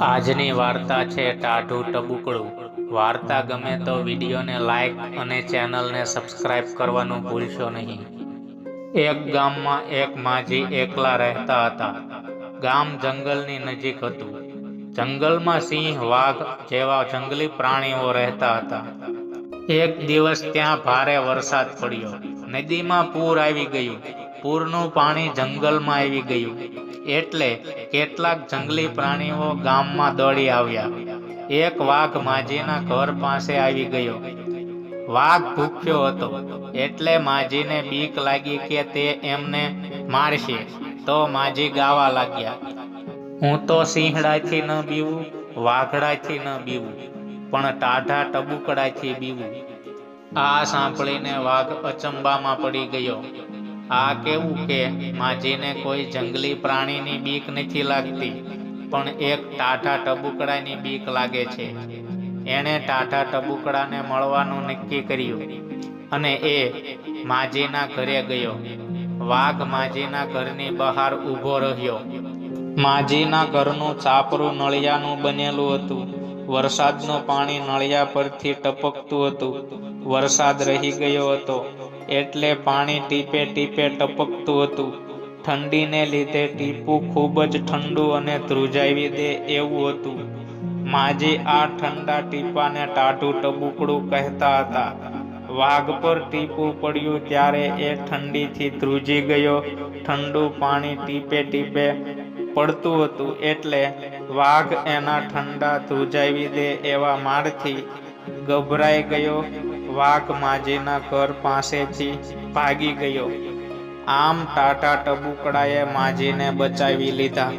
આજની વાર્તા છે ટાઢું ટબુકડું. વાર્તા ગમે તો વિડીયોને લાઈક અને ચેનલને સબસ્ક્રાઇબ કરવાનું ભૂલશો નહીં. એક ગામમાં એક માજી એકલા રહેતા હતા. ગામ જંગલની નજીક હતું. જંગલમાં સિંહ, વાઘ જેવા જંગલી પ્રાણીઓ રહેતા હતા. એક દિવસ ત્યાં ભારે વરસાદ પડ્યો. નદીમાં પૂર આવી ગયું. પૂરનું પાણી જંગલમાં આવી ગયું. એટલે કેટલાક જંગલી પ્રાણીઓ ગામમાં દોડી આવ્યા. એક વાઘ માજીના ઘર પાસે આવી ગયો. વાઘ ભૂખ્યો હતો, એટલે માજીને બીક લાગી કે તે એમને મારશે. તો માજી ગાવા લાગ્યા, હું તો સિંહડાથી ન બીવું, વાઘડાથી ન બીવું, પણ ટાઢા ટબુકડાથી બીવું. આ સાંભળીને વાઘ અચંબામાં પડી ગયો. આ કેવું કે માજીને કોઈ જંગલી પ્રાણીની બીક નથી લાગતી, પણ એક ટાટા ટબુકડાની બીક લાગે છે. એણે ટાટા ટબુકડાને મળવાનું નક્કી કર્યું અને એ માજીના ઘરે ગયો. વાઘ માજીના ઘરની બહાર ઊભો રહ્યો. માજીના ઘરનું ચાપરું નળિયાનું બનેલું હતું. વરસાદનું પાણી નળિયા પરથી ટપકતું હતું. વરસાદ રહી ગયો હતો, એટલે પાણી ટીપે ટીપે ટપકતું હતું. ઠંડીને લીધે ટીપું ખૂબ જ ઠંડુ અને ધ્રુજાવી દે એવું હતું. માજી આ ઠંડા ટીપાને ટાઢું ટબુકડું કહેતા હતા. વાઘ પર ટીપું પડ્યું ત્યારે એ ઠંડીથી ધ્રુજી ગયો. ઠંડુ પાણી ટીપે ટીપે પડતું હતું એટલે વાઘ એના ઠંડા ધ્રુજાવી દે એવા મારથી ગભરાઈ ગયો. વાઘ માજીના ઘર પાસેથી ભાગી ગયો. આમ ટાટા ટબુકડાએ માજીને બચાવી લીધા.